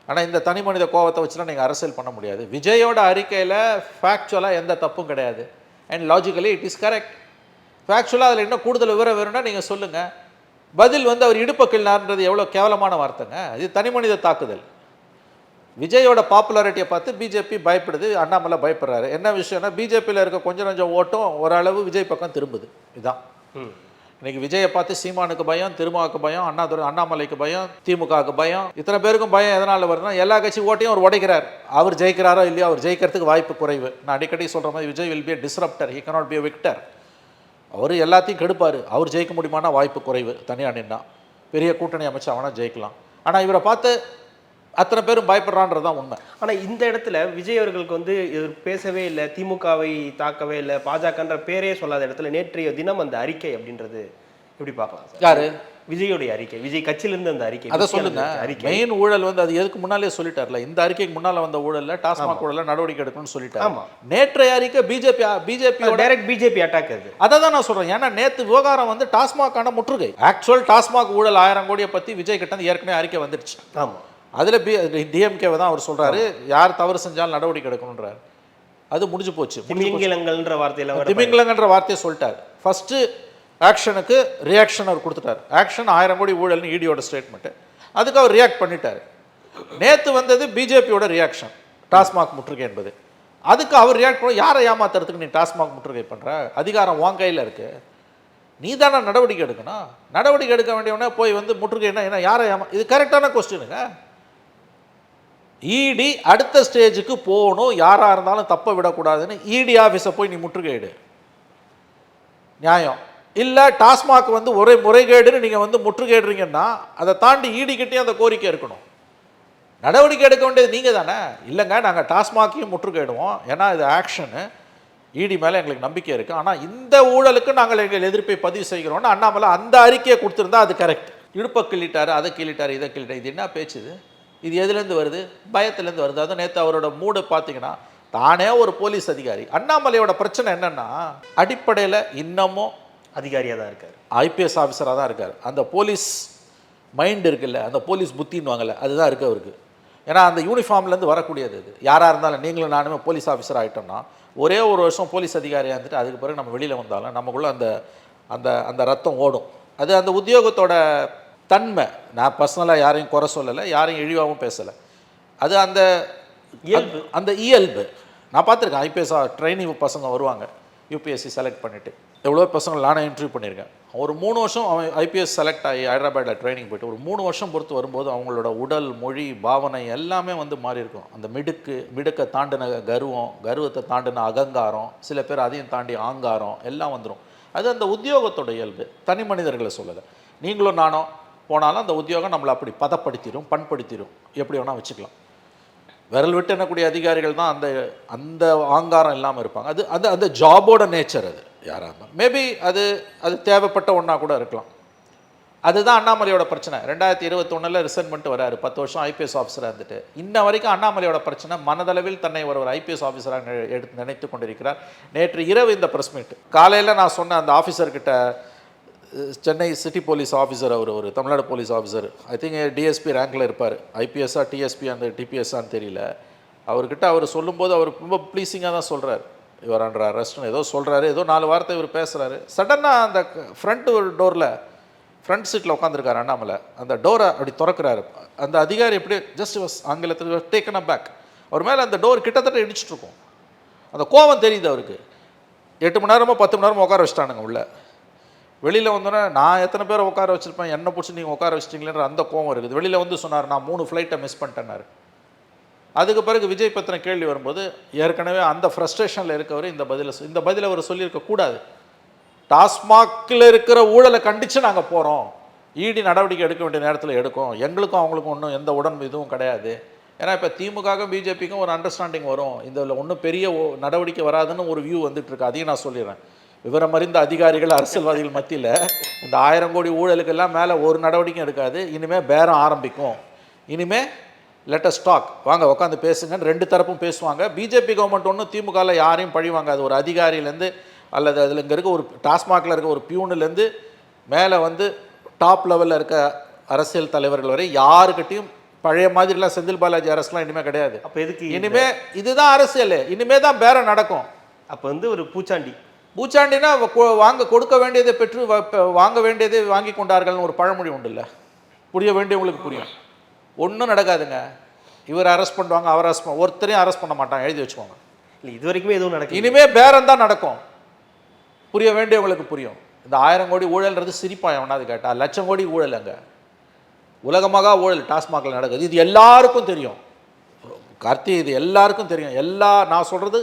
S1: ஆனால் இந்த தனி மனித கோபத்தை வச்சுலாம் நீங்கள் அரசியல் பண்ண முடியாது. விஜயோட அறிக்கையில் ஃபேக்சுவலாக எந்த தப்பும் கிடையாது. And logically it is correct ஃபேக்சுவலாக அதில் இன்னும் கூடுதல் விவரம் வேணும்னா நீங்கள் சொல்லுங்கள் பதில் வந்து அவர் இடுப்பக்கிள்னார்ன்றது எவ்வளோ கேவலமான வார்த்தைங்க. இது தனி மனித தாக்குதல். விஜயோட பாப்புலாரிட்டியை பார்த்து பிஜேபி பயப்படுது அண்ணாமலை பயப்படுறாரு. என்ன விஷயம்னா பிஜேபியில் இருக்க கொஞ்சம் கொஞ்சம் ஓட்டும் ஓரளவு விஜய் பக்கம் திரும்புது. இதுதான். இன்னைக்கு விஜயை பார்த்து சீமானுக்கு பயம் திருமாவுக்கு பயம் அண்ணாதுரை அண்ணாமலைக்கு பயம் திமுகவுக்கு பயம். இத்தனை பேருக்கும் பயம் எதனால் வருதுன்னா எல்லா கட்சி ஓட்டையும் அவர் உடைக்கிறார். அவர் ஜெயிக்கிறாரோ இல்லையோ அவர் ஜெயிக்கிறதுக்கு வாய்ப்பு குறைவு. நான் அடிக்கடி சொல்கிற மாதிரி Vijay will be disruptor he cannot be victor அவர் எல்லாத்தையும் கெடுப்பார். அவர் ஜெயிக்க முடியுமானா வாய்ப்பு குறைவு. தனியாக நின்னா. பெரிய கூட்டணி அமைச்சு அவனா ஜெயிக்கலாம். ஆனால் இவரை பார்த்து அத்தனை பேரும் பயப்படுறான்றது தான் உண்மை.
S2: ஆனா இந்த இடத்துல விஜய் அவர்களுக்கு வந்து இவர் பேசவே இல்லை திமுகவை தாக்கவே இல்லை பாஜகன்ற பேரே சொல்லாத இடத்துல நேற்றைய தினம் அந்த அறிக்கை அப்படின்றது எப்படி பார்க்கலாம் சார்?
S1: யாரு?
S2: விஜயோடைய அறிக்கை விஜய் கட்சியிலிருந்து அந்த அறிக்கை
S1: அதை சொல்லுங்க.
S2: அறிக்கை.
S1: மெயின் ஊழல் வந்து அது எதுக்கு முன்னாலே சொல்லிட்டார்ல? இந்த அறிக்கைக்கு முன்னால வந்த ஊழல்ல டாஸ்மாக் ஊழல்ல நடவடிக்கை எடுக்கணும்னு சொல்லிட்டாரு.
S2: ஆமா.
S1: நேற்றைய அறிக்கை பிஜேபி பிஜேபியோட
S2: டைரக்ட் பிஜேபி அட்டாக் அது.
S1: அதை தான் நான் சொல்றேன். ஏன்னா நேத்து விவகாரம் வந்து டாஸ்மாக்கான முற்றுகை. ஆக்சுவல் டாஸ்மாக் ஊழல் ஆயிரம் கோடியை பத்தி விஜய் கிட்ட ஏற்கனவே அறிக்கை வந்துடுச்சு.
S2: ஆமா.
S1: அதுல பி டிஎம்கேவை தான் அவர் சொல்றாரு. யார் தவறு செஞ்சாலும் நடவடிக்கை எடுக்கணுன்றாரு அது முடிஞ்சு போச்சு
S2: திமிங்கிலங்கள்ன்ற வார்த்தையில
S1: திமிங்கலங்கன்ற வார்த்தையை சொல்லிட்டார். ஃபர்ஸ்ட் ஆக்ஷனுக்கு ரியாக்ஷன் அவர் கொடுத்துட்டார். ஆக்ஷன் ஆயிரம் கோடி ஊழல்னு ஈடியோட ஸ்டேட்மெண்ட்டு அதுக்கு அவர் ரியாக்ட் பண்ணிட்டார். நேத்து வந்தது பிஜேபியோட ரியாக்ஷன் டாஸ்மாக் முற்றுகை என்பது. அதுக்கு அவர் ரியாக்ட் பண்ண யாரை ஏமாத்துறதுக்கு நீ டாஸ்மாக் முற்றுகை பண்ற? அதிகாரம் உன் கையில் இருக்கு. நீ தானே நடவடிக்கை எடுக்கணும். நடவடிக்கை எடுக்க வேண்டியவனே போய் வந்து முற்றுகைன்னா என்ன? யாரை ஏமா இது கரெக்டான கொஸ்டினுங்க இடி அடுத்த ஸ்டேஜுக்கு போகணும் யாராக இருந்தாலும் தப்பை விடக்கூடாதுன்னு இடி ஆஃபீஸை போய் நீ முற்றுகையிடு நியாயம். இல்லை டாஸ்மாக் வந்து ஒரே முறைகேடுன்னு நீங்கள் வந்து முற்றுகையிடுறீங்கன்னா அதை தாண்டி ஈடி அந்த கோரிக்கை இருக்கணும். நடவடிக்கை எடுக்க வேண்டியது நீங்கள் தானே. இல்லைங்க நாங்கள் டாஸ்மாக்கையும் முற்றுகையிடுவோம். ஏன்னா இது ஆக்ஷனு. இடி மேலே எங்களுக்கு நம்பிக்கை இருக்குது ஆனால் இந்த ஊழலுக்கு நாங்கள் எங்கள் எதிர்ப்பை பதிவு செய்கிறோம்னு அண்ணாமலை அந்த அறிக்கையை கொடுத்துருந்தா அது கரெக்ட் இடுப்பை கிள்ளிட்டார் அதை கிள்ளிட்டார் இதை கிள்ளிட்டார். இது என்ன பேச்சு இது எதுலேருந்து வருது? பயத்துலேருந்து வருது. அதுவும் நேற்று அவரோட மூடு பார்த்தீங்கன்னா தானே ஒரு போலீஸ் அதிகாரி. அண்ணாமலையோட பிரச்சனை என்னென்னா அடிப்படையில் இன்னமும்
S2: அதிகாரியாக தான் இருக்கார்.
S1: ஐபிஎஸ் ஆஃபீஸராக தான் இருக்கார். அந்த போலீஸ் மைண்ட் இருக்குல்ல அந்த போலீஸ் புத்தின்னுவாங்கல்ல அதுதான் இருக்குது அவருக்கு. ஏன்னா அந்த யூனிஃபார்ம்லேருந்து வரக்கூடியது இது. யாராக இருந்தாலும் நீங்களும் நானுமே போலீஸ் ஆஃபீஸர் ஆகிட்டோம்னா ஒரே ஒரு வருஷம் போலீஸ் அதிகாரியாக இருந்துட்டு அதுக்கு பிறகு நம்ம வெளியில் வந்தாலும் நமக்குள்ளே அந்த அந்த அந்த ரத்தம் ஓடும். அது அந்த உத்தியோகத்தோட தன்மை. நான் பர்சனலாக யாரையும் குறை சொல்லலை யாரையும் இழிவாகவும் பேசலை. அது அந்த இயல்பு. அந்த இயல்பு. நான் பார்த்துருக்கேன் ஐபிஎஸ் ட்ரைனிங் பசங்க வருவாங்க யூபிஎஸ்சி செலக்ட் பண்ணிவிட்டு எவ்வளோ பசங்க நானே இன்டர்வியூ பண்ணியிருக்கேன். ஒரு மூணு வருஷம் அவன் ஐபிஎஸ் செலக்ட் ஆகி ஹைதராபாத்தில் ட்ரைனிங் போயிட்டு ஒரு மூணு வருஷம் பொறுத்து வரும்போது அவங்களோட உடல் மொழி பாவனை எல்லாமே வந்து மாறி இருக்கும். அந்த மிடுக்கு மிடுக்கை தாண்டின கர்வம் கர்வத்தை தாண்டின அகங்காரம் சில பேர் அதையும் தாண்டி ஆங்காரம் எல்லாம் வந்துடும் அது அந்த உத்தியோகத்தோட இயல்பு. தனி மனிதர்களை சொல்லலை. நீங்களும் நானும் போனாலும் அந்த உத்தியோகம் நம்மளை அப்படி பதப்படுத்திடும் பண்படுத்திடும் எப்படி வேணால் வச்சுக்கலாம். விரல் விட்டு எண்ணக்கூடிய அதிகாரிகள் தான் அந்த அந்த ஆங்காரம் இல்லாமல் இருப்பாங்க. அது அது அந்த ஜாபோட நேச்சர் அது யாராக இருந்தாலும். மேபி அது அது தேவைப்பட்ட ஒன்றா கூட இருக்கலாம். அதுதான் அண்ணாமலையோட பிரச்சனை. ரெண்டாயிரத்தி இருபத்தொன்னில் ரிசைன் வராரு. பத்து வருஷம் ஐபிஎஸ் ஆஃபீஸராக இருந்துட்டு. இன்ன வரைக்கும் அண்ணாமலையோட பிரச்சனை மனதளவில் தன்னை ஒரு ஒரு ஐபிஎஸ் ஆஃபீஸராக எடுத்து நினைத்து கொண்டிருக்கிறார். நேற்று இரவு இந்த ப்ரெஸ் மீட். காலையில் நான் சொன்ன அந்த ஆஃபீஸர்கிட்ட சென்னை சிட்டி போலீஸ் ஆஃபீஸர் அவர் ஒரு Tamil Nadu police officer. I think DSP ரேங்கில் இருப்பார். ஐபிஎஸ்ஸா டிஎஸ்பி அந்த டிபிஎஸ்ஆன்னு தெரியல. அவர்கிட்ட அவர் சொல்லும்போது அவர் ரொம்ப ப்ளீஸிங்காக தான் சொல்கிறார் இவர் அன்ற அரெஸ்ட்னு ஏதோ சொல்கிறாரு ஏதோ நாலு வார்த்தை இவர் பேசுகிறாரு சடனாக அந்த ஃப்ரண்ட் டோரில் ஃப்ரண்ட் சீட்டில் உட்காந்துருக்காரு அண்ணாமலை. அந்த டோரை அப்படி திறக்கிறாரு. அந்த அதிகாரி எப்படி ஜஸ்ட் வாஸ் ஆங்கிலத்தில் டேக்கன் அ பேக் அவர் மேலே அந்த டோர் கிட்டத்தட்ட இடிச்சிட்டுருக்கும் அந்த கோவம் தெரியுது அவருக்கு. எட்டு மணி நேரமோ பத்து மணி நேரமோ உட்கார வச்சிட்டானுங்க உள்ளே. வெளியில் வந்தோன்னே நான் எத்தனை பேர் உட்கார வச்சிருப்பேன்? என்னை பிடிச்சி நீங்கள் உட்கார வச்சிட்டிங்களேன்ற அந்த கோவம் இருக்குது வெளியில் வந்து சொன்னார் நான் மூணு ஃப்ளைட்டை மிஸ் பண்ணிட்டேன்னாரு அதுக்கு பிறகு விஜய் பத்தின கேள்வி வரும்போது ஏற்கனவே அந்த ஃப்ரஸ்ட்ரேஷனில் இருக்கவர் இந்த பதிலை இந்த பதிலை அவர் சொல்லியிருக்கக்கூடாது டாஸ்மாகில் இருக்கிற ஊழலை கண்டித்து நாங்கள் போகிறோம் ஈடி நடவடிக்கை எடுக்க வேண்டிய நேரத்தில் எடுக்கும். எங்களுக்கும் அவங்களுக்கும் ஒன்றும் எந்த உடன் இதுவும் கிடையாது. ஏன்னா இப்போ திமுகவுக்கும் பிஜேபிக்கும் ஒரு அண்டர்ஸ்டாண்டிங் வரும். இதில் ஒன்றும் பெரிய நடவடிக்கை வராதுன்னு ஒரு வியூ வந்துட்டுருக்கு அதையும் நான் சொல்லிடுறேன். விவரம் அறிந்த அதிகாரிகள் அரசியல்வாதிகள் மத்தியில் இந்த ஆயிரம் கோடி ஊழலுக்கெல்லாம் மேலே ஒரு நடவடிக்கையும் எடுக்காது. இனிமேல் பேரம் ஆரம்பிக்கும். இனிமே லெட் அஸ் டாக் வாங்க உட்காந்து பேசுங்கன்னு ரெண்டு தரப்பும் பேசுவாங்க. பிஜேபி கவர்மெண்ட் ஒன்றும் திமுகவில் யாரையும் பழிவாங்க அது ஒரு அதிகாரியிலேருந்து அல்லது அதில் இங்கே இருக்க ஒரு டாஸ்மாகில் இருக்க ஒரு பியூனுலேருந்து மேலே வந்து டாப் லெவலில் இருக்க அரசியல் தலைவர்கள் வரை யாருக்கிட்டையும் பழைய மாதிரிலாம் செந்தில் பாலாஜி அரசுலாம் இனிமேல் கிடையாது.
S2: அப்ப எதுக்கு
S1: இனிமே இதுதான் அரசியல். இனிமே தான் பேரம் நடக்கும்.
S2: அப்ப வந்து ஒரு பூச்சாண்டி.
S1: பூச்சாண்டினா வாங்க கொடுக்க வேண்டியதை பெற்று வாங்க வேண்டியதை வாங்கி கொண்டார்கள்னு ஒரு பழமொழி உண்டு இல்லை புரிய வேண்டியவங்களுக்கு புரியும். ஒன்றும் நடக்காதுங்க. இவர் அரெஸ்ட் பண்ணுவாங்க அவர் அரெஸ்ட் பண்ண ஒருத்தரையும் அரெஸ்ட் பண்ண மாட்டாங்க எழுதி வச்சுக்கோங்க.
S2: இல்ல இது வரைக்குமே எதுவும் நடக்கல.
S1: இனிமே பேரம் தான் நடக்கும். புரிய வேண்டியவங்களுக்கு புரியும். இந்த ஆயிரம் கோடி ஊழல்ன்றது சிரிப்பா எவனாவது கேட்டா. லட்சம் கோடி ஊழல் அங்க. உலகமாக ஊழல் டாஸ்மாகில் நடக்குது. இது எல்லாருக்கும் தெரியும். கார்த்தி இது எல்லாருக்கும் தெரியும். எல்லா நான் சொல்றது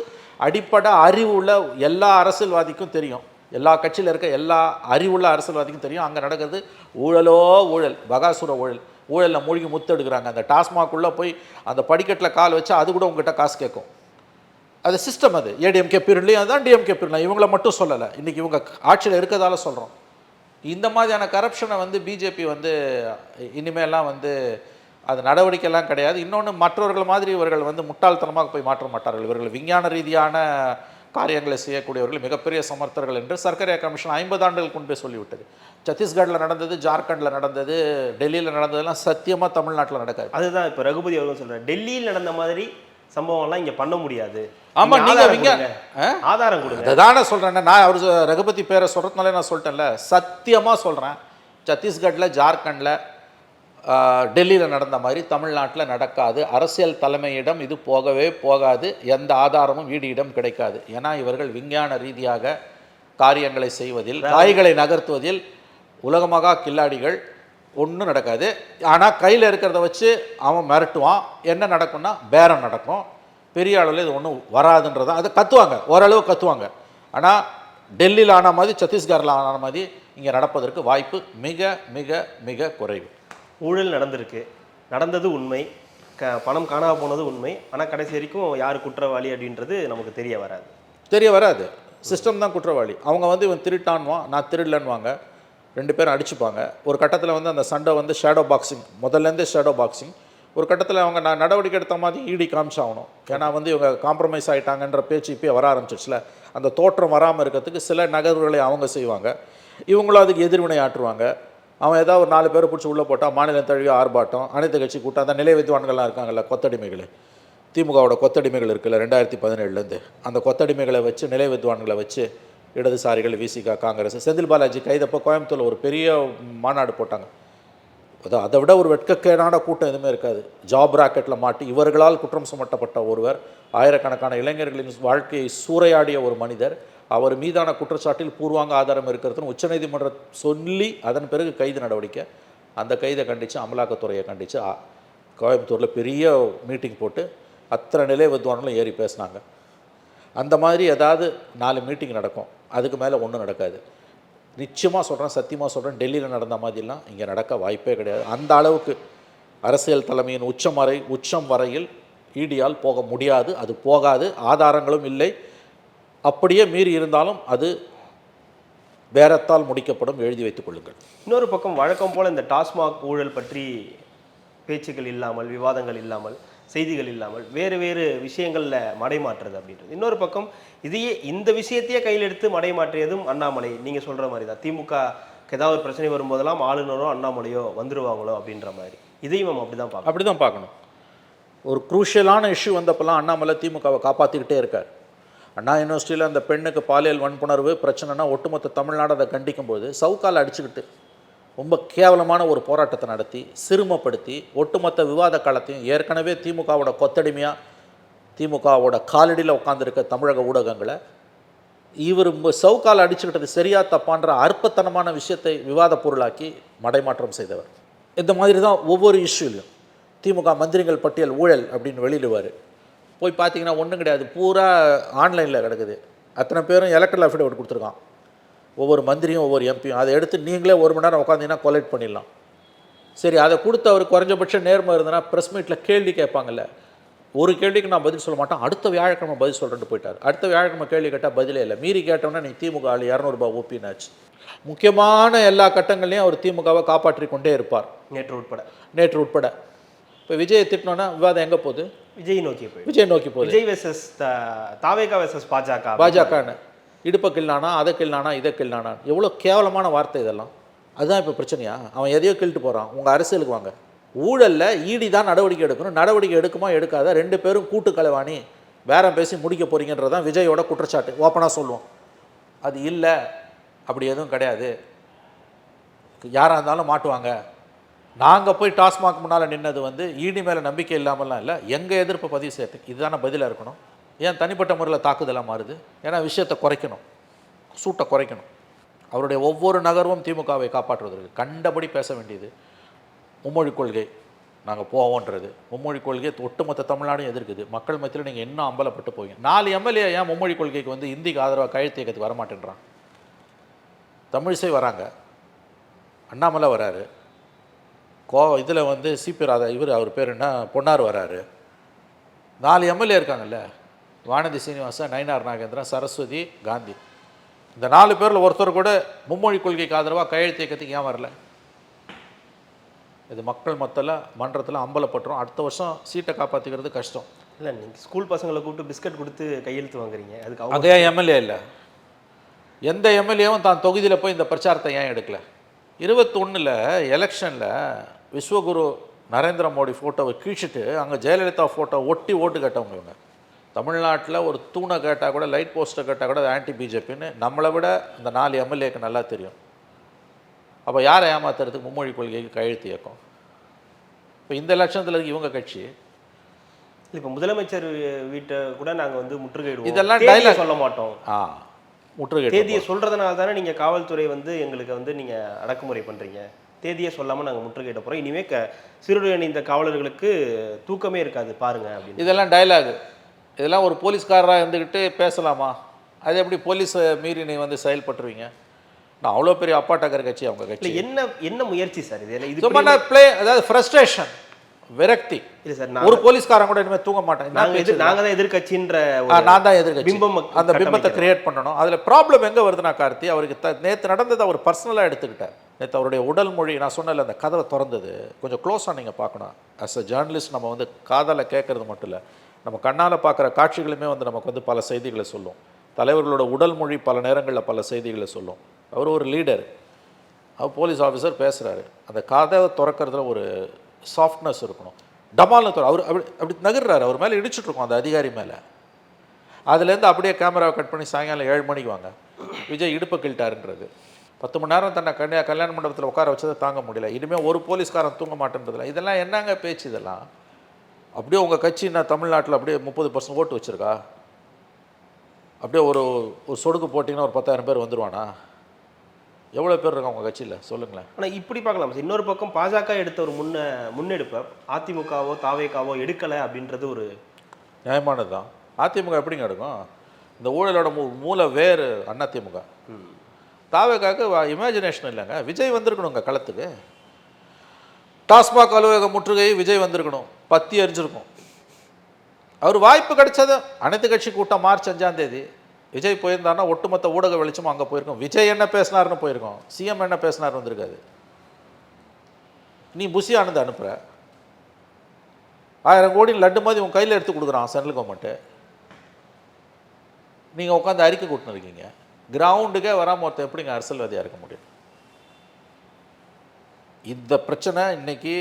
S1: அடிப்படை அறிவு உள்ள எல்லா அரசியல்வாதிக்கும் தெரியும். எல்லா கட்சியில் இருக்க எல்லா அறிவுள்ள அரசியல்வாதிக்கும் தெரியும். அங்கே நடக்கிறது ஊழலோ ஊழல் பகாசுர ஊழல். ஊழலில் மூழ்கி முத்தெடுக்கிறாங்க அந்த டாஸ்மாக்குள்ளே போய் அந்த படிக்கட்டில் கால் வச்சா அது கூட உங்ககிட்ட காசு கேட்கும். அது சிஸ்டம் அது. ஏடிஎம்கே பீரியட்லேயும் அதுதான் டிஎம்கே பீரியட். இவங்கள மட்டும் சொல்லலை. இன்றைக்கி இவங்க ஆட்சியில் இருக்கிறதால சொல்கிறோம் இந்த மாதிரியான கரப்ஷனை வந்து பிஜேபி வந்து இனிமேலாம் வந்து அது நடவடிக்கைலாம் கிடையாது. இன்னொன்று மற்றவர்கள் மாதிரி இவர்கள் வந்து முட்டாள்தனமாக போய் மாற்ற மாட்டார்கள். இவர்கள் விஞ்ஞான ரீதியான காரியங்களை செய்யக்கூடியவர்கள் மிகப்பெரிய சமர்த்தர்கள் என்று சர்க்கரை கமிஷன் ஐம்பது ஆண்டுகள் கொண்டு போய் சொல்லிவிட்டது. சத்தீஸ்கட்டில் நடந்தது ஜார்க்கண்டில் நடந்தது டெல்லியில் நடந்ததெல்லாம் சத்தியமாக தமிழ்நாட்டில் நடக்காது.
S2: அதுதான் இப்போ ரகுபதி அவர்கள் சொல்றாரு. டெல்லியில் நடந்த மாதிரி சம்பவம்லாம் இங்க பண்ண முடியாது.
S1: ஆமா,
S2: நீங்க
S1: நீங்க
S2: ஆதாரம் கொடுங்க.
S1: அதுதானே சொல்கிறேன் நான் அவர் ரகுபதி பேரை சொல்கிறதுனால நான் சொல்லிட்டேன்ல. சத்தியமாக சொல்கிறேன் சத்தீஸ்கட்டில் ஜார்க்கண்டில் டெல்லியில் நடந்த மாதிரி தமிழ்நாட்டில் நடக்காது. அரசியல் தலைமையிடம் இது போகவே போகாது. எந்த ஆதாரமும் ஈடியிடம் கிடைக்காது. ஏன்னா இவர்கள் விஞ்ஞான ரீதியாக காரியங்களை செய்வதில் காய்களை நகர்த்துவதில் உலகமகா கில்லாடிகள் ஒன்றும் நடக்காது. ஆனால் கையில் இருக்கிறத வச்சு அவன் மிரட்டுவான். என்ன நடக்கும்னா பேரம் நடக்கும். பெரிய அளவில் இது ஒன்றும் வராதுன்றதான். அதை கத்துவாங்க. ஓரளவு கத்துவாங்க. ஆனால் டெல்லியில் ஆன மாதிரி சத்தீஸ்கரில் ஆன மாதிரி இங்கே நடப்பதற்கு வாய்ப்பு மிக மிக மிக குறைவு.
S2: ஊழல் நடந்திருக்கு. நடந்தது உண்மை. க பணம் காணாம போனது உண்மை. ஆனால் கடைசி வரைக்கும் யார் குற்றவாளி அப்படின்றது நமக்கு தெரிய வராது.
S1: தெரிய வராது. சிஸ்டம் தான் குற்றவாளி. அவங்க வந்து இவன் திருட்டான்வான் நான் திருடலன்வாங்க ரெண்டு பேரும் அடிச்சுப்பாங்க. ஒரு கட்டத்தில் வந்து அந்த சண்டை வந்து ஷேடோ பாக்ஸிங் முதல்லேருந்தே ஷேடோ பாக்ஸிங் ஒரு கட்டத்தில் அவங்க நான் நடவடிக்கை எடுத்த மாதிரி ஈடி காமிச்சாகணும். ஏன்னா வந்து இவங்க காம்ப்ரமைஸ் ஆகிட்டாங்கன்ற பேச்சு இப்போ வர ஆரம்பிச்சிச்சுல அந்த தோற்றம் வராமல் இருக்கிறதுக்கு சில நகர்வுகளை அவங்க செய்வாங்க. இவங்களும் அதுக்கு எதிர்வினை ஆற்றுவாங்க. அவன் ஏதாவது ஒரு நாலு பேரை பிடிச்சி உள்ளே போட்டால் மாநிலம் தழுவிய ஆர்ப்பாட்டம் அனைத்து கட்சி கூட்டம் அந்த நிலை வித்வான்கள்லாம் இருக்காங்கல்ல கொத்தடிமைகள். திமுகவோட கொத்தடிமைகள் இருக்குல்ல ரெண்டாயிரத்தி பதினேழுலேருந்து. அந்த கொத்தடிமைகளை வச்சு நிலை வித்வான்களை வச்சு இடதுசாரிகள் விசிகா காங்கிரஸ் செந்தில் பாலாஜி கைதப்போ கோயம்புத்தூரில் ஒரு பெரிய மாநாடு போட்டாங்க. அதான் அதை விட ஒரு வெட்கக்கேடான கூட்டம் எதுவுமே இருக்காது. ஜாப் ராக்கெட்டில் மாட்டி இவர்களால் குற்றம் சுமட்டப்பட்ட ஒருவர் ஆயிரக்கணக்கான இளைஞர்களின் வாழ்க்கையை சூறையாடிய ஒரு மனிதர் அவர் மீதான குற்றச்சாட்டில் பூர்வாங்க ஆதாரம் இருக்கிறதுன்னு உச்சநீதிமன்றம் சொல்லி அதன் பிறகு கைது நடவடிக்கை. அந்த கைதை கண்டித்து அமலாக்கத்துறையை கண்டித்து கோயம்புத்தூரில் பெரிய மீட்டிங் போட்டு அத்தனை நிலை வித்வான்களும் ஏறி பேசினாங்க. அந்த மாதிரி ஏதாவது நாலு மீட்டிங் நடக்கும். அதுக்கு மேலே ஒன்றும் நடக்காது. நிச்சயமாக சொல்கிறேன் சத்தியமாக சொல்கிறேன் டெல்லியில் நடந்த மாதிரிலாம் இங்கே நடக்க வாய்ப்பே கிடையாது. அந்த அளவுக்கு அரசியல் தலைமையின் உச்சம் வரை உச்சம் வரையில் ஈடியால் போக முடியாது அது போகாது ஆதாரங்களும் இல்லை. அப்படியே மீறி இருந்தாலும் அது பேரத்தால் முடிக்கப்படும் எழுதி வைத்துக் கொள்ளுங்கள்.
S2: இன்னொரு பக்கம் வழக்கம் போல் இந்த டாஸ்மாக் ஊழல் பற்றி பேச்சுக்கள் இல்லாமல் விவாதங்கள் இல்லாமல் செய்திகள் இல்லாமல் வேறு வேறு விஷயங்களில் மடைமாற்றுறது அப்படின்றது. இன்னொரு பக்கம் இதையே இந்த விஷயத்தையே கையில் எடுத்து மடைமாற்றியதும் அண்ணாமலை. நீங்கள் சொல்கிற மாதிரி தான் திமுக ஏதாவது ஒரு பிரச்சனை வரும்போதெல்லாம் ஆளுநரோ அண்ணாமலையோ வந்துடுவாங்களோ அப்படின்ற மாதிரி. இதையும் நம்ம அப்படிதான் பார்க்கணும்.
S1: அப்படி தான் பார்க்கணும். ஒரு குரூஷியலான இஷ்யூ வந்தப்பெல்லாம் அண்ணாமலை திமுகவை காப்பாற்றிக்கிட்டே இருக்கார். அண்ணா யூனிவர்சிட்டியில் அந்த பெண்ணுக்கு பாலியல் வன்புணர்வு பிரச்சனைனா ஒட்டுமொத்த தமிழ்நாடு அதை கண்டிக்கும் போது சவுக்கால் அடிச்சுக்கிட்டு ரொம்ப கேவலமான ஒரு போராட்டத்தை நடத்தி சிறுமப்படுத்தி ஒட்டுமொத்த விவாத காலத்தையும் ஏற்கனவே திமுகவோட கொத்தடிமையாக திமுகவோட காலடியில் உட்காந்துருக்க தமிழக ஊடகங்களை இவர் சவுக்கால் அடிச்சுக்கிட்டது சரியா தப்பான்ற அற்பத்தனமான விஷயத்தை விவாத பொருளாக்கி மடைமாற்றம் செய்தவர். இந்த மாதிரி தான் ஒவ்வொரு இஷ்யூலையும் திமுக மந்திரிகள் பட்டியல் ஊழல் அப்படின்னு வெளியிடுவார். போய் பார்த்தீங்கன்னா ஒன்றும் கிடையாது பூரா ஆன்லைனில் கிடக்குது. அத்தனை பேரும் எலக்ட்ரல் அஃபிடவிட் கொடுத்துருக்கான். ஒவ்வொரு மந்திரியும் ஒவ்வொரு எம்பியும் அதை எடுத்து நீங்களே ஒரு மணி நேரம் உட்காந்தீங்கன்னா கொலெக்ட் பண்ணிடலாம். சரி அதை கொடுத்து அவர் குறைஞ்சபட்ச நேர்மை இருந்தனா ப்ரெஸ் மீட்டில் கேள்வி கேட்பாங்கல்ல. ஒரு கேள்விக்கு நான் பதில் சொல்ல மாட்டேன். அடுத்த வியாழக்கிழமை பதில் சொல்லிட்டு போயிட்டார். அடுத்த வியாழக்கிழமை கேள்வி கேட்டால் பதிலே இல்லை. மீறி கேட்டோன்னா நீ திமுக ஆள் இரநூறுபா ஊப்பினாச்சு. முக்கியமான எல்லா கட்டங்கள்லையும் அவர் திமுகவை காப்பாற்றி கொண்டே இருப்பார்.
S2: நேற்று உட்பட.
S1: நேற்று உட்பட. இப்போ விஜயை திட்டினோன்னா விவாதம் எங்கே போகுது?
S2: விஜய் நோக்கி போயிடும்
S1: விஜய் நோக்கி போகுது.
S2: விஜய் வெர்சஸ் தாவேகா வெர்சஸ் பாஜக
S1: பாஜகன்னு. இடுப்பை கிள்ளானா அதை கிள்ளானா இதை கிள்ளானா எவ்வளோ கேவலமான வார்த்தை இதெல்லாம். அதுதான் இப்போ பிரச்சனையா? அவன் எதையோ கிள்ட்டு போகிறான் உங்கள் அரசியலுக்கு வாங்க. ஊழலில் ஈடி தான் நடவடிக்கை எடுக்கணும். நடவடிக்கை எடுக்குமா எடுக்காத. ரெண்டு பேரும் கூட்டு கலவாணி. பேரம் பேசி முடிக்க போகிறீங்கன்றது தான் விஜயோட குற்றச்சாட்டு. ஓப்பனாக சொல்லுவோம். அது இல்லை. அப்படி எதுவும் கிடையாது. யாராக இருந்தாலும் மாட்டுவாங்க. நாங்கள் போய் டாஸ்மாக் முன்னால் நின்னது வந்து ஈடி மேலே நம்பிக்கை இல்லாமலாம் இல்லை. எங்கள் எதிர்ப்பை பதிவு செய்யறதுக்கு இதுதானே பதிலாக இருக்கணும்? ஏன் தனிப்பட்ட முறையில் தாக்குதலாக மாறுது? ஏன்னா விஷயத்தை குறைக்கணும். சூட்டை குறைக்கணும். அவருடைய ஒவ்வொரு நகர்வும் திமுகவை காப்பாற்றுவதற்கு கண்டபடி பேச வேண்டியது மும்மொழி கொள்கை. நாங்கள் போவோன்றது. மும்மொழி கொள்கை ஒட்டுமொத்த தமிழ்நாடும் எதிர்க்குது. மக்கள் மத்தியில் நீங்கள் இன்னும் அம்பலப்பட்டு போவீங்க? நாலு எம்எல்ஏ ஏன் மும்மொழி கொள்கைக்கு வந்து இந்திக்கு ஆதரவாக கழுத்து இயக்கத்துக்கு வரமாட்டேன்றான்? தமிழிசை வராங்க. அண்ணாமலை வராரு. கோ இதில் வந்து சிபி ராதா இவர் அவர் பேர் என்ன? பொன்னார் வராரு. நாலு எம்எல்ஏ இருக்காங்கல்ல? வானதி சீனிவாசன் நயினார் நாகேந்திரன் சரஸ்வதி காந்தி. இந்த நாலு பேரில் ஒருத்தர் கூட மும்மொழி கொள்கைக்கு ஆதரவாக கையெழுத்து இயக்கத்துக்கு ஏன் வரல? இது மக்கள் மத்தியில் மன்றத்தில் அம்பலப்பட்டுரும். அடுத்த வருஷம் சீட்டை காப்பாற்றிக்கிறது கஷ்டம்.
S2: இல்லை நீங்கள் ஸ்கூல் பசங்களை கூப்பிட்டு பிஸ்கட் கொடுத்து கையெழுத்து வாங்குறீங்க. அதுக்கு
S1: அங்கே எம்எல்ஏ இல்லை? எந்த எம்எல்ஏவும் தான் தொகுதியில் போய் இந்த பிரச்சாரத்தை ஏன் எடுக்கல? இருபத்தொன்னில் எலெக்ஷனில் விஸ்வகுரு நரேந்திர மோடி ஃபோட்டோவை கீழ்ச்சிட்டு அங்கே ஜெயலலிதா ஃபோட்டோ ஒட்டி ஓட்டு கேட்டவங்க இவங்க. தமிழ்நாட்டில் ஒரு தூணை கேட்டால் கூட லைட் போஸ்ட்டை கேட்டால் கூட அது ஆன்டி பிஜேபின்னு நம்மளை விட இந்த நாலு எம்எல்ஏக்கு நல்லா தெரியும். அப்போ யாரை ஏமாத்துறதுக்கு மும்மொழி கொள்கைக்கு கையெழுத்து இயக்கம்? இப்போ இந்த எலெக்ஷனில் இருக்கு இவங்க கட்சி.
S2: இப்போ முதலமைச்சர் வீட்டை கூட நாங்கள் வந்து முற்றுகையிடுவோம்.
S1: இதெல்லாம் dialogue.
S2: சொல்ல மாட்டோம்.
S1: ஆ முற்றுகை
S2: தேதியை சொல்றதுனால தானே நீங்க காவல்துறை வந்து எங்களுக்கு வந்து நீங்க அடக்குமுறை பண்றீங்க. தேதியை சொல்லாம நாங்க முற்றுகையிட போறோம். இனிமே க சிறுடு அணிந்த காவலர்களுக்கு தூக்கமே இருக்காது பாருங்க அப்படின்னு.
S1: இதெல்லாம் டயலாக் இதெல்லாம் ஒரு போலீஸ்காரராக இருந்துக்கிட்டு பேசலாமா? அது எப்படி போலீஸை மீறி நீ வந்து செயல்பட்டுருவீங்க? நான் அவ்வளோ பெரிய அப்பாட்டக்கர் கட்சி அவங்க கட்சி.
S2: என்ன என்ன முயற்சி சார் இது? இது
S1: ப்ளே அதாவது ஃப்ரஸ்ட்ரேஷன் விரக்தி.
S2: இல்ல சார் நான்
S1: ஒரு போலீஸ்காரன் கூட இனிமேல் தூங்க மாட்டேன். என்ன
S2: நாங்க
S1: பேச்சு
S2: எதிர் நாங்க தான் ஒரு
S1: நான் தான் எதிர்கட்சி
S2: பிம்பம்
S1: அந்த பிம்பத்தை கிரியேட் பண்ணணும். அதில் ப்ராப்ளம் எங்கே வருதுன்னா கார்த்தி அவருக்கு த நேற்று நடந்ததை அவர் பர்சனலாக எடுத்துக்கிட்டார். நேற்று அவருடைய உடல் மொழி நான் சொன்னல அந்த கதவை திறந்தது. கொஞ்சம் க்ளோஸாக நீங்கள் பார்க்கணும். அஸ் அ ஜேர்னலிஸ்ட் நம்ம வந்து காதால கேட்கறது மட்டும் இல்லை. நம்ம கண்ணால் பார்க்குற காட்சிகளுமே வந்து நமக்கு வந்து பல செய்திகளை சொல்லும். தலைவர்களோட உடல் மொழி பல நேரங்களில் பல செய்திகளை சொல்லும். அவர் ஒரு லீடர். அவர் போலீஸ் ஆஃபீஸர் பேசுகிறாரு அந்த கதவை திறக்கிறதுல ஒரு சாஃப்ட்னஸ் இருக்கணும். டமால்னு திற அவர் அப்படி அப்படி நகர்றாரு. அவர் மேலே இடிச்சுட்ருக்கோம் அந்த அதிகாரி மேலே. அதுலேருந்து அப்படியே கேமராவை கட் பண்ணி சாயங்காலம் ஏழு மணிக்கு வாங்க. விஜய் இடுப்பை கிள்ட்டாருன்றது பத்து மணி நேரம் தன்னை கன்னியா கல்யாண மண்டபத்தில் உட்கார வச்சதை தாங்க முடியல. இனிமேல் ஒரு போலீஸ்காரன் தூங்க மாட்டேன்றதுல. இதெல்லாம் என்னங்க பேச்சு இதெல்லாம்? அப்படியே உங்கள் கட்சி நான் தமிழ்நாட்டில் அப்படியே முப்பது பர்சன்ட் ஓட்டு வச்சிருக்கா? அப்படியே ஒரு ஒரு சொடுக்கு போட்டிங்கன்னா ஒரு பத்தாயிரம் பேர் வந்துருவானா? எவ்வளோ பேர் இருக்காங்க உங்கள் கட்சியில்? சொல்லுங்களேன்.
S2: ஆனா இப்படி பார்க்கலாம். சார் இன்னொரு பக்கம் பாஜக எடுத்த ஒரு முன்ன முன்னெடுப்பை அதிமுகவோ தாவேகாவோ எடுக்கல அப்படின்றது ஒரு
S1: நியாயமானது தான் அதிமுக எப்படிங்க எடுக்கும்? இந்த ஊழலோட மூ மூல வேறு அதிமுக தாவேக்காக்கு இமேஜினேஷன் இல்லைங்க. விஜய் வந்திருக்கணுங்க களத்துக்கு. டாஸ்மாக் அலுவலக முற்றுகை விஜய் வந்திருக்கணும். பத்தி எரிஞ்சிருக்கும். அவர் வாய்ப்பு கிடைச்சது. அனைத்து கட்சி கூட்டம் மார்ச் அஞ்சாம் தேதி. விஜய் போயிருந்தாருன்னா ஒட்டுமொத்த ஊடக வெளிச்சமும் அங்கே போயிருக்கும். விஜய் என்ன பேசினார்னு போயிருக்கோம். சிஎம் என்ன பேசினார் வந்திருக்காது நீ புசி ஆனந்த் அனுப்புகிற ஆயிரம் கோடி லட்டு மாதிரி உன் கையில் எடுத்து கொடுக்குறான் சென்ட்ரல் கவர்மெண்ட்டு நீங்கள் உட்காந்து அறிக்கை கூட்டின்னு இருக்கீங்க. கிரவுண்டுக்கே வராமல் ஒருத்தன் எப்படிங்க அரசியல்வாதியாக இருக்க முடியும்? இந்த பிரச்சனை இன்னைக்கு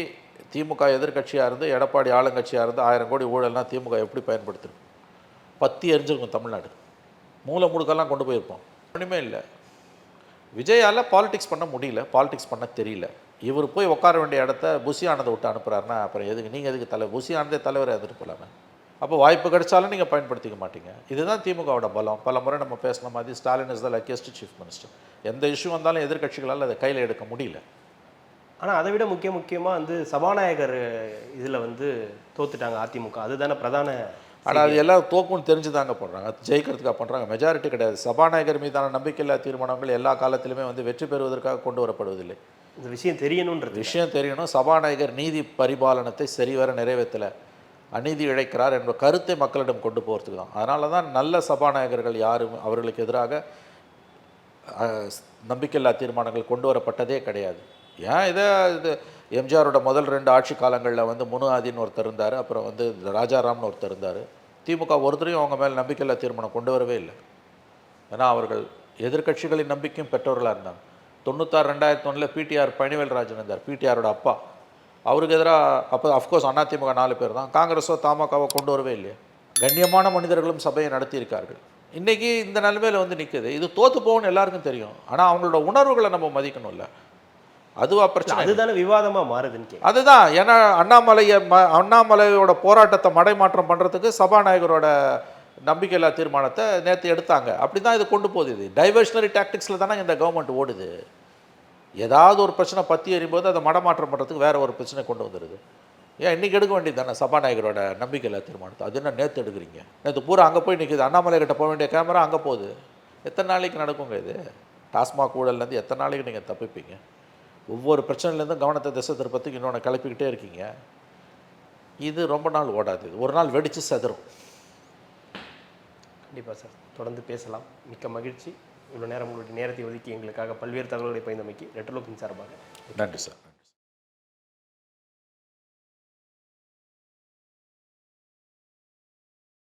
S1: திமுக எதிர்க்கட்சியாக இருந்து எடப்பாடி ஆளுங்கட்சியாக இருந்து ஆயிரம் கோடி ஊழல்னால் திமுக எப்படி பயன்படுத்திருக்கும் பத்தி எரிஞ்சிருக்கும் தமிழ்நாடு. மூளை முடுக்கெல்லாம் கொண்டு போயிருப்போம். ஒன்றுமே இல்லை. விஜயால் பாலிடிக்ஸ் பண்ண முடியல. பாலிடிக்ஸ் பண்ண தெரியல. இவர் போய் உட்கார வேண்டிய இடத்த புசி ஆனதை விட்டு அனுப்புகிறாருன்னா அப்புறம் எதுக்கு? நீங்கள் எதுக்கு தலை புசி ஆனந்தே தலைவரை எதிர்க்கலாமே அப்போ வாய்ப்பு கிடைச்சாலும் நீங்கள் பயன்படுத்திக்க மாட்டீங்க. இதுதான் திமுகவோட பலம். பல முறை நம்ம பேசின மாதிரி Stalin is the luckiest chief minister எந்த இஷ்யூ வந்தாலும் எதிர்க்கட்சிகளால் அதை கையில் எடுக்க முடியல.
S2: ஆனா அதை விட முக்கிய முக்கியமா வந்து சபாநாயகர் இதுல வந்து தோத்துட்டாங்க அதிமுக. அதுதானே பிரதான
S1: ஆனால் அது எல்லாம் தோக்கும்னு தெரிஞ்சு தாங்க பண்ணுறாங்க ஜெயிக்கிறதுக்காக பண்ணுறாங்க மெஜாரிட்டி கிடையாது. சபாநாயகர் மீதான நம்பிக்கையில்லா தீர்மானங்கள் எல்லா காலத்திலுமே வந்து வெற்றி பெறுவதற்காக கொண்டு வரப்படுவதில்லை.
S2: இந்த விஷயம் தெரியணுன்றது.
S1: விஷயம் தெரியணும். சபாநாயகர் நீதி பரிபாலனத்தை சரிவர நிறைவேற்றலை. அநீதி இழைக்கிறார் என்ற கருத்தை மக்களிடம் கொண்டு போகிறதுக்கு தான். அதனால தான் நல்ல சபாநாயகர்கள் யாரும் அவர்களுக்கு எதிராக நம்பிக்கையில்லா தீர்மானங்கள் கொண்டு வரப்பட்டதே கிடையாது. ஏன் இதை இது எம்ஜிஆரோட முதல் ரெண்டு ஆட்சி காலங்களில் வந்து முனு ஆதின்னு ஒருத்தர் இருந்தார் அப்புறம் வந்து ராஜாராம்னு ஒருத்தர் இருந்தார். திமுக ஒருத்தரையும் அவங்க மேலே நம்பிக்கையில் தீர்மானம் கொண்டு வரவே இல்லை. ஏன்னா அவர்கள் எதிர்க்கட்சிகளின் நம்பிக்கையும் பெற்றவர்களாக இருந்தாங்க. தொண்ணூத்தாறு ரெண்டாயிரத்தி ஒன்றில் பிடிஆர் பழனிவேல் ராஜன் இருந்தார் பிடிஆரோட அப்பா. அவருக்கு எதிராக அப்போ அஃப்கோர்ஸ் அதிமுக நாலு பேர் தான். காங்கிரஸோ தமாகவோ கொண்டு வரவே இல்லையா. கண்ணியமான மனிதர்களும் சபையை நடத்தியிருக்கார்கள். இன்றைக்கி இந்த நிலைமையில் வந்து நிற்குது இது தோற்று போகணும்னு எல்லாருக்கும் தெரியும். ஆனால் அவங்களோட உணர்வுகளை நம்ம மதிக்கணும்ல. அதுவா பிரச்சனை
S2: அதுதானே விவாதமா மாறுதுன்னு
S1: அதுதான். ஏன்னா அண்ணாமலையை ம அண்ணாமலையோட போராட்டத்தை மடைமாற்றம் பண்ணுறதுக்கு சபாநாயகரோட நம்பிக்கையில்லா தீர்மானத்தை நேற்று எடுத்தாங்க. அப்படி தான் இது கொண்டு போகுது. இது டைவர்ஷனரி டாக்டிக்ஸில் தானே இந்த கவர்மெண்ட் ஓடுது. ஏதாவது ஒரு பிரச்சனை பற்றி எறியும்போது அதை மடமாற்றம் பண்ணுறதுக்கு வேற ஒரு பிரச்சனை கொண்டு வந்துடுது ஏன் இன்றைக்கி எடுக்க வேண்டியது தானே சபாநாயகரோட நம்பிக்கையில்லா தீர்மானத்தை? அது என்ன நேற்று எடுக்கிறீங்க? நேற்று பூரா அங்கே போய் நிற்குது அண்ணாமலை கிட்ட போக வேண்டிய கேமரா அங்கே போகுது. எத்தனை நாளைக்கு நடக்குங்க இது? டாஸ்மாக் ஊழல்லேருந்து எத்தனை நாளைக்கு நீங்கள் தப்பிப்பீங்க? ஒவ்வொரு பிரச்சனையிலேருந்தும் கவனத்தை திசை திருப்பத்துக்கு இன்னொன்று கிளப்பிக்கிட்டே இருக்கீங்க. இது ரொம்ப நாள் ஓடாது. ஒரு நாள் வெடித்து செதறும்.
S2: கண்டிப்பாக சார். தொடர்ந்து பேசலாம். மிக்க மகிழ்ச்சி. இவ்வளோ நேரம் உங்களுடைய நேரத்தை ஒதுக்கி எங்களுக்காக பல்வேறு தகவல்களை பயந்தமைக்கு ரெட்டலோக்கின் சார்பாக
S1: நன்றி சார்.